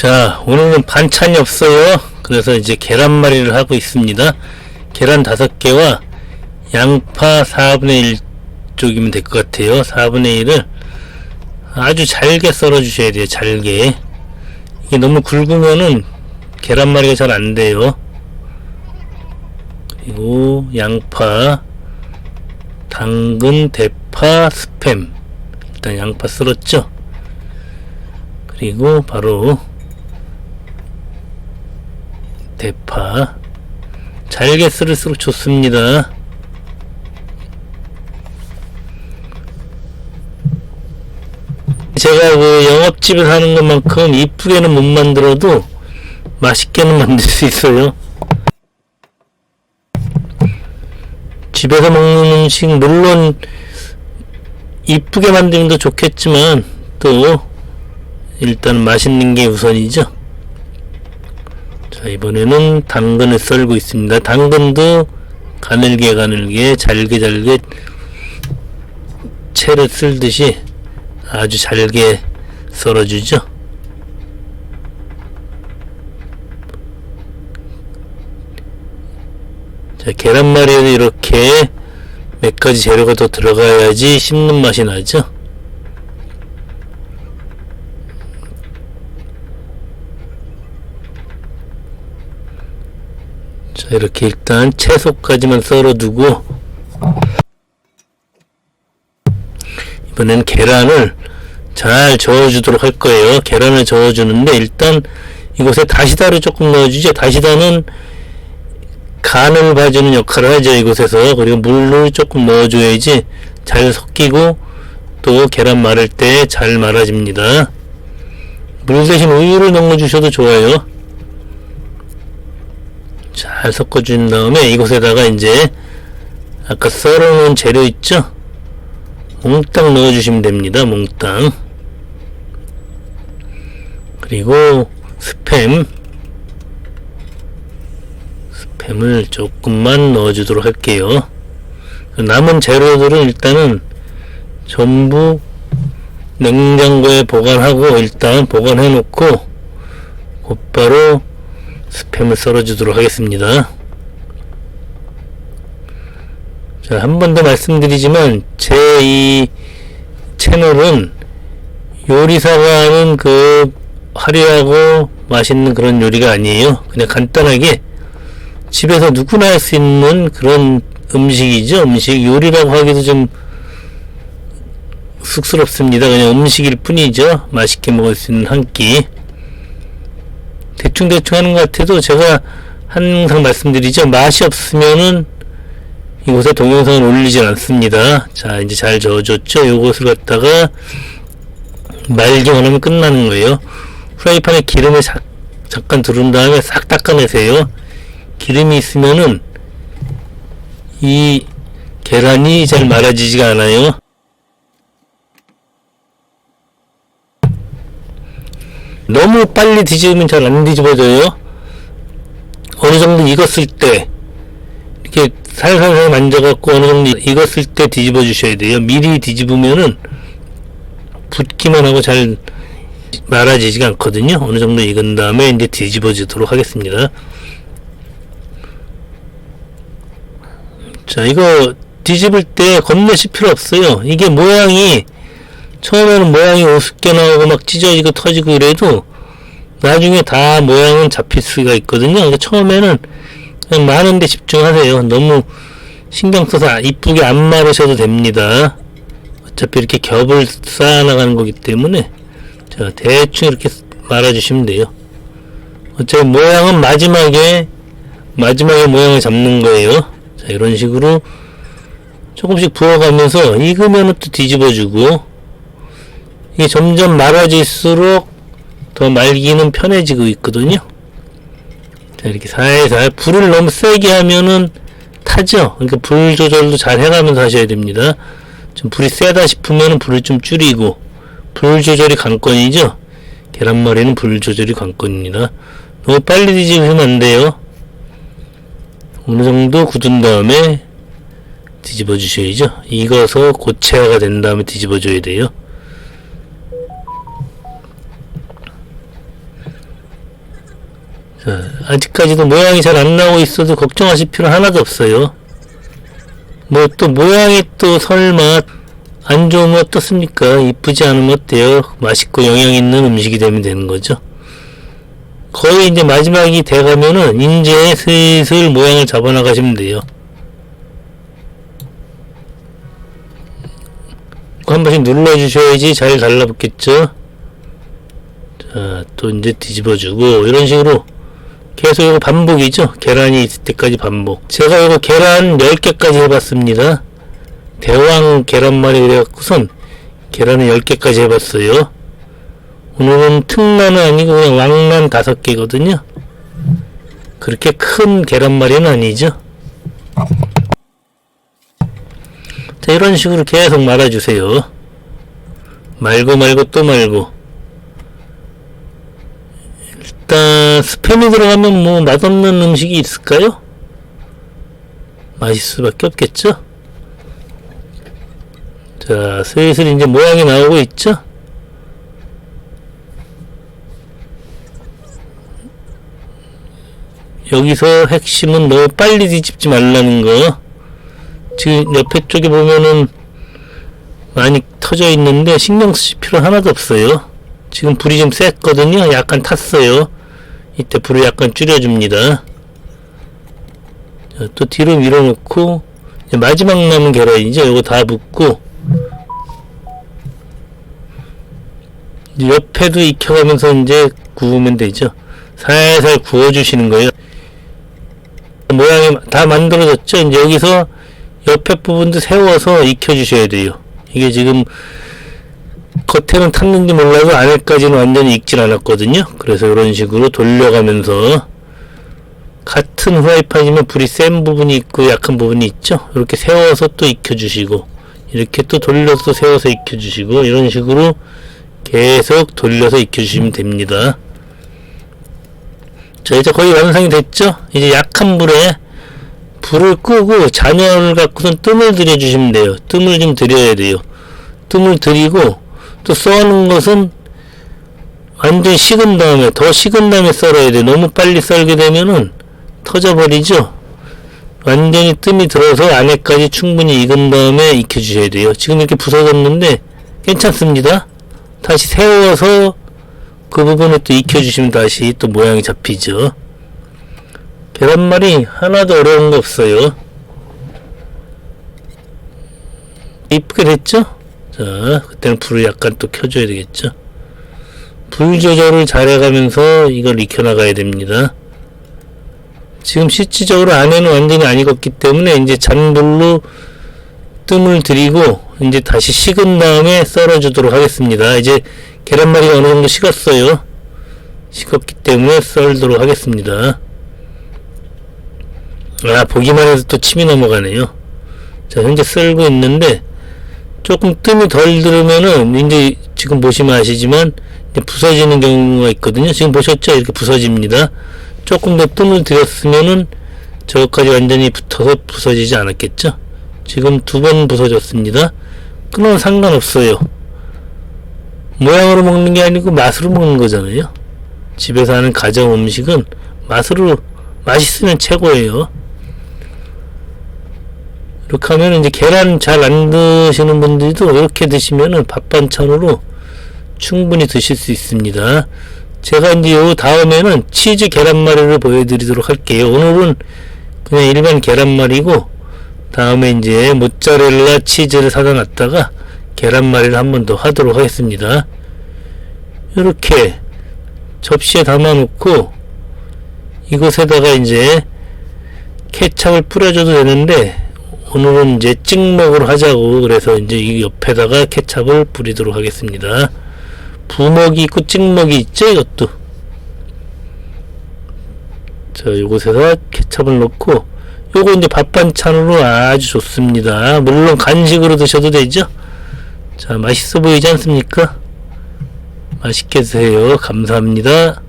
자, 오늘은 반찬이 없어요. 그래서 이제 계란말이를 하고 있습니다. 계란 5개와 양파 4분의 1 쪽이면 될 것 같아요. 4분의 1을 아주 잘게 썰어 주셔야 돼요. 잘게. 이게 너무 굵으면은 계란말이가 잘 안 돼요. 그리고 양파, 당근, 대파, 스팸. 일단 양파 썰었죠. 그리고 바로 대파 잘게 썰을수록 좋습니다. 제가 그 영업집에서 하는 것만큼 이쁘게는 못 만들어도 맛있게는 만들 수 있어요. 집에서 먹는 음식 물론 이쁘게 만들면 더 좋겠지만 또 일단 맛있는 게 우선이죠. 자 이번에는 당근을 썰고 있습니다. 당근도 가늘게 가늘게 잘게 잘게 채를 쓸듯이 아주 잘게 썰어주죠. 자 계란말이에도 이렇게 몇 가지 재료가 더 들어가야지 씹는 맛이 나죠. 자 이렇게 일단 채소까지만 썰어두고 이번엔 계란을 잘 저어주도록 할 거예요. 계란을 저어주는데 일단 이곳에 다시다를 조금 넣어주죠. 다시다는 간을 봐주는 역할을 하죠 이곳에서. 그리고 물을 조금 넣어줘야지 잘 섞이고 또 계란 말을 때 잘 말아집니다. 물 대신 우유를 넣어주셔도 좋아요 잘 섞어준 다음에 이곳에다가 이제 아까 썰어놓은 재료 있죠? 몽땅 넣어주시면 됩니다. 몽땅. 그리고 스팸. 스팸을 조금만 넣어주도록 할게요. 남은 재료들은 일단은 전부 냉장고에 보관하고 일단 보관해 놓고 곧바로 스팸을 썰어주도록 하겠습니다. 자, 한 번 더 말씀드리지만, 제 이 채널은 요리사가 하는 그 화려하고 맛있는 그런 요리가 아니에요. 그냥 간단하게 집에서 누구나 할 수 있는 그런 음식이죠. 음식. 요리라고 하기도 좀 쑥스럽습니다. 그냥 음식일 뿐이죠. 맛있게 먹을 수 있는 한 끼. 대충대충 하는 것 같아도 제가 항상 말씀드리죠. 맛이 없으면은 이곳에 동영상을 올리진 않습니다. 자, 이제 잘 저어줬죠? 요것을 갖다가 말기만 하면 끝나는 거예요. 프라이팬에 기름을 자, 잠깐 두른 다음에 싹 닦아내세요. 기름이 있으면은 이 계란이 잘 말아지지가 않아요. 너무 빨리 뒤집으면 잘 안 뒤집어져요. 어느 정도 익었을 때 이렇게 살살살 만져갖고 어느 정도 익었을 때 뒤집어 주셔야 돼요. 미리 뒤집으면은 붓기만 하고 잘 말아지지가 않거든요. 어느 정도 익은 다음에 이제 뒤집어지도록 하겠습니다. 자, 이거 뒤집을 때 겁내실 필요 없어요. 이게 모양이 처음에는 모양이 우습게 나오고 막 찢어지고 터지고 이래도 나중에 다 모양은 잡힐 수가 있거든요. 그러니까 처음에는 그냥 많은데 집중하세요. 너무 신경 써서 이쁘게 안 마르셔도 됩니다. 어차피 이렇게 겹을 쌓아나가는 거기 때문에 자 대충 이렇게 말아주시면 돼요. 어차피 모양은 마지막에 마지막에 모양을 잡는 거예요. 자 이런 식으로 조금씩 부어가면서 익으면 또 뒤집어주고 이게 점점 말아질수록 더 말기는 편해지고 있거든요. 자, 이렇게 살살 불을 너무 세게 하면은 타죠. 그러니까 불 조절도 잘 해가면서 하셔야 됩니다. 좀 불이 세다 싶으면 불을 좀 줄이고 불 조절이 관건이죠. 계란말이는 불 조절이 관건입니다. 너무 빨리 뒤집으면 안 돼요. 어느 정도 굳은 다음에 뒤집어 주셔야죠. 익어서 고체화가 된 다음에 뒤집어 줘야 돼요. 아직까지도 모양이 잘 안 나오고 있어도 걱정하실 필요 하나도 없어요. 뭐 또 모양이 또 설마 안 좋으면 어떻습니까? 이쁘지 않으면 어때요? 맛있고 영양 있는 음식이 되면 되는 거죠. 거의 이제 마지막이 돼가면은 이제 슬슬 모양을 잡아나가시면 돼요. 한 번씩 눌러주셔야지 잘 달라붙겠죠? 자, 또 이제 뒤집어주고, 이런 식으로 계속 이거 반복이죠? 계란이 있을 때까지 반복. 제가 이거 계란 10개까지 해봤습니다. 대왕 계란말이 그래갖고선 계란을 10개까지 해봤어요. 오늘은 특란은 아니고 그냥 왕란 5개거든요. 그렇게 큰 계란말이는 아니죠. 자, 이런 식으로 계속 말아주세요. 말고 말고 또 말고. 일단 스팸이 들어가면 뭐 맛없는 음식이 있을까요? 맛있을 수밖에 없겠죠? 자, 슬슬 이제 모양이 나오고 있죠? 여기서 핵심은 너무 빨리 뒤집지 말라는 거. 지금 옆에 쪽에 보면은 많이 터져 있는데 신경 쓰실 필요 하나도 없어요. 지금 불이 좀 셌거든요. 약간 탔어요. 이때 불을 약간 줄여줍니다. 자, 또 뒤로 밀어놓고 마지막 남은 계란이죠. 이거 다 붓고 옆에도 익혀가면서 이제 구우면 되죠. 살살 구워주시는 거예요. 모양이 다 만들어졌죠. 이제 여기서 옆에 부분도 세워서 익혀주셔야 돼요. 이게 지금 겉에는 탔는지 몰라도 안에까지는 완전히 익질 않았거든요. 그래서 이런 식으로 돌려가면서 같은 후라이팬이면 불이 센 부분이 있고 약한 부분이 있죠. 이렇게 세워서 또 익혀주시고 이렇게 또 돌려서 세워서 익혀주시고 이런 식으로 계속 돌려서 익혀주시면 됩니다. 자 이제 거의 완성이 됐죠? 이제 약한 불에 불을 끄고 잔여를 갖고선 뜸을 들여주시면 돼요. 뜸을 좀 들여야 돼요. 뜸을 들이고 또 써는 것은 완전 식은 다음에 더 식은 다음에 썰어야 돼. 너무 빨리 썰게 되면은 터져버리죠. 완전히 뜸이 들어서 안에까지 충분히 익은 다음에 익혀주셔야 돼요. 지금 이렇게 부서졌는데 괜찮습니다. 다시 세워서 그 부분을 또 익혀주시면 다시 또 모양이 잡히죠. 계란말이 하나도 어려운 거 없어요. 이쁘게 됐죠? 자, 그때는 불을 약간 또 켜줘야 되겠죠? 불 조절을 잘 해가면서 이걸 익혀나가야 됩니다. 지금 실질적으로 안에는 완전히 안 익었기 때문에 이제 잔불로 뜸을 들이고 이제 다시 식은 다음에 썰어주도록 하겠습니다. 이제 계란말이가 어느 정도 식었어요. 식었기 때문에 썰도록 하겠습니다. 아, 보기만 해도 또 침이 넘어가네요. 자, 현재 썰고 있는데, 조금 뜸이 덜 들으면은, 이제 지금 보시면 아시지만, 부서지는 경우가 있거든요. 지금 보셨죠? 이렇게 부서집니다. 조금 더 뜸을 들였으면은, 저것까지 완전히 붙어서 부서지지 않았겠죠? 지금 두 번 부서졌습니다. 그건 상관없어요. 모양으로 먹는 게 아니고 맛으로 먹는 거잖아요. 집에서 하는 가정 음식은 맛으로 맛있으면 최고예요. 이렇게 하면 이제 계란 잘 안 드시는 분들도 이렇게 드시면은 밥 반찬으로 충분히 드실 수 있습니다. 제가 이제 요 다음에는 치즈 계란말이를 보여드리도록 할게요. 오늘은 그냥 일반 계란말이고 다음에 이제 모짜렐라 치즈를 사다 놨다가 계란말이를 한 번 더 하도록 하겠습니다. 이렇게 접시에 담아 놓고 이곳에다가 이제 케찹을 뿌려줘도 되는데 오늘은 이제 찍먹으로 하자고 그래서 이제 이 옆에다가 케찹을 뿌리도록 하겠습니다. 부먹이 있고 찍먹이 있죠 이것도 자 요곳에다 케찹을 넣고 요거 이제 밥 반찬으로 아주 좋습니다. 물론 간식으로 드셔도 되죠. 자 맛있어 보이지 않습니까? 맛있게 드세요. 감사합니다.